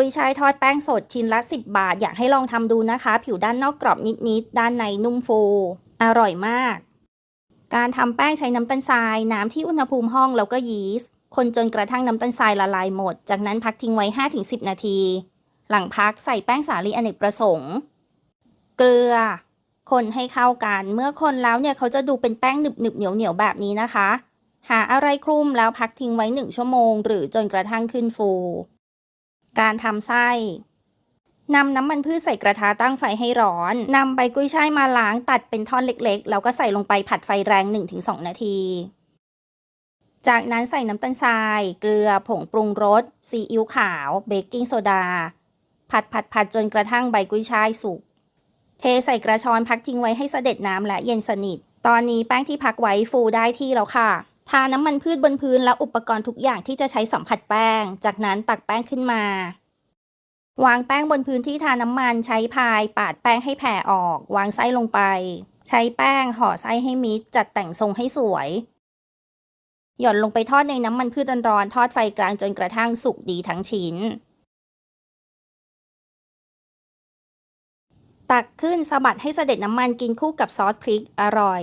กุยช่ายทอดแป้งสดชิ้นละ 10 บาท อยากให้ลองทำดูนะคะ ผิวด้านนอกกรอบนิดๆ ด้านในนุ่มฟูอร่อยมาก การทำแป้งใช้น้ำตาลทราย น้ำที่อุณหภูมิห้องแล้วก็ยีสต์คนจนกระทั่งน้ำตาลทรายละลายหมด จากนั้นพักทิ้งไว้ 5-10 นาที หลังพักใส่แป้งสาลีอเนกประสงค์ เกลือ คนให้เข้ากัน เมื่อคนแล้วเนี่ยเขาจะดูเป็นแป้งหนึบหนึบๆเหนียวเหนียวๆแบบนี้นะคะ หาอะไรคลุมแล้วพักทิ้งไว้ 1 ชั่วโมง หรือจนกระทั่งขึ้นฟู การทำไส้นำน้ำมันพืชใส่กระทะตั้งไฟให้ร้อน นำใบกุ้ยช่ายมาล้างตัดเป็นท่อนเล็กๆ แล้วก็ใส่ลงไปผัดไฟแรง 1-2 นาที จากนั้นใส่น้ำตาลทราย เกลือ ผงปรุงรส ซีอิ๊วขาว เบกกิ้งโซดา ผัดผัดผัดจนกระทั่งใบกุ้ยช่ายสุก เทใส่กระชอนพักทิ้งไว้ให้เสด็จน้ำและเย็นสนิท ตอนนี้แป้งที่พักไว้ฟูได้ที่แล้วค่ะ ทาน้ำมันพืชบนพื้นและอุปกรณ์ทุกอย่างที่จะใช้สัมผัสแป้ง จากนั้นตักแป้งขึ้นมา วางแป้งบนพื้นที่ทาน้ำมันใช้พายปาดแป้งให้แผ่ออก วางไส้ลงไป ใช้แป้งห่อไส้ให้มิด จัดแต่งทรงให้สวย หย่อนลงไปทอดในน้ำมันพืชร้อนๆทอดไฟกลางจนกระทั่งสุกดีทั้งชิ้น ตักขึ้นสะบัดให้เสด็จน้ำมันกินคู่กับซอสพริกอร่อย